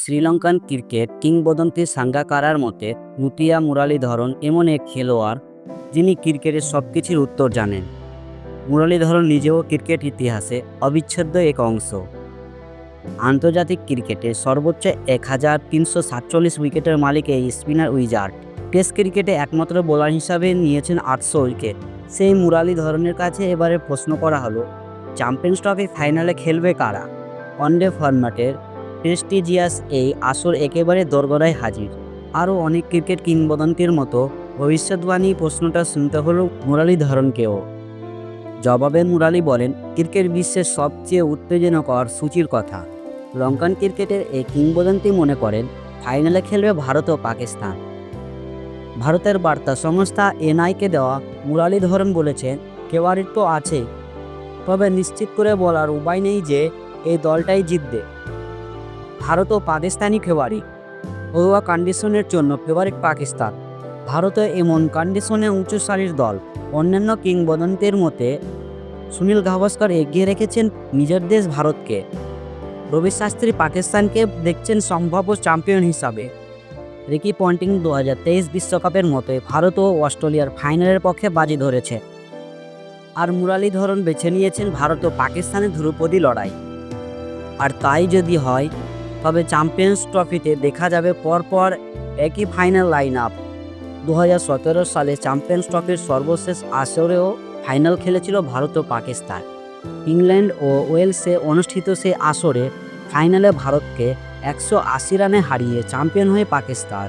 Sri Lankan cricket কিংবদন্তি সাঙ্গাকারার মতে মুতিয়া মুরালীধরন এমন এক খেলোয়াড় যিনি ক্রিকেটের সব কিছুর উত্তর জানেন। মুরলীধরন নিজেও ক্রিকেট ইতিহাসে অবিচ্ছেদ্য এক অংশ। আন্তর্জাতিক ক্রিকেটে সর্বোচ্চ এক হাজার তিনশো সাতচল্লিশ উইকেটের মালিক এই স্পিনার উইজার্ড। টেস্ট ক্রিকেটে একমাত্র বোলার হিসাবে নিয়েছেন আটশো উইকেট। সেই মুরালীধরনের কাছে এবারে প্রশ্ন করা হলো, চ্যাম্পিয়ন্স ট্রফি ফাইনালে খেলবে কারা? ওয়ানডে ফরম্যাটের প্রেস্টিজিয়াস এই আসর একেবারে দোরগোড়ায় হাজির। আরও অনেক ক্রিকেট কিংবদন্তির মতো ভবিষ্যৎবাণী প্রশ্নটা শুনতে হলো মুরালীধরনকেও। জবাবে মুরালি বলেন, ক্রিকেট বিশ্বের সবচেয়ে উত্তেজনকর সূচির কথা। লঙ্কান ক্রিকেটের এই কিংবদন্তি মনে করেন, ফাইনালে খেলবে ভারত ও পাকিস্তান। ভারতের বার্তা সংস্থা এনআইকে দেওয়া মুরালীধরন বলেছেন কেওয়ারির তো আছে। তবে নিশ্চিত করে বলার উপায় নেই যে, এই দলটাই জিতবে। ভারত ও পাকিস্তানি ফেভারিট ঘরোয়া কন্ডিশনের জন্য ফেভারিট পাকিস্তান। ভারতে এমন কন্ডিশনে উঁচু সারির দল। অন্যান্য কিংবদন্তের মতে, সুনীল গাভাস্কর এগিয়ে রেখেছেন নিজের দেশ ভারতকে। রবি শাস্ত্রী পাকিস্তানকে দেখছেন সম্ভাব্য চ্যাম্পিয়ন হিসাবে। রিকি পন্টিং দু বিশ্বকাপের মতো ভারত ও অস্ট্রেলিয়ার ফাইনালের পক্ষে বাজি ধরেছে। আর মুরালীধরন বেছে নিয়েছেন ভারত ও পাকিস্তানের ধ্রুপদী লড়াই। আর তাই যদি হয় তবে চ্যাম্পিয়ন্স ট্রফিতে দেখা যাবে পরপর একই ফাইনাল লাইন আপ দু হাজার সতেরো সালে চ্যাম্পিয়ন্স ট্রফির সর্বশেষ আসরেও ফাইনাল খেলেছিল ভারত ও পাকিস্তান। ইংল্যান্ড ও ওয়েলসে অনুষ্ঠিত সেই আসরে ফাইনালে ভারতকে একশো আশি রানে হারিয়ে চ্যাম্পিয়ন হয়ে পাকিস্তান।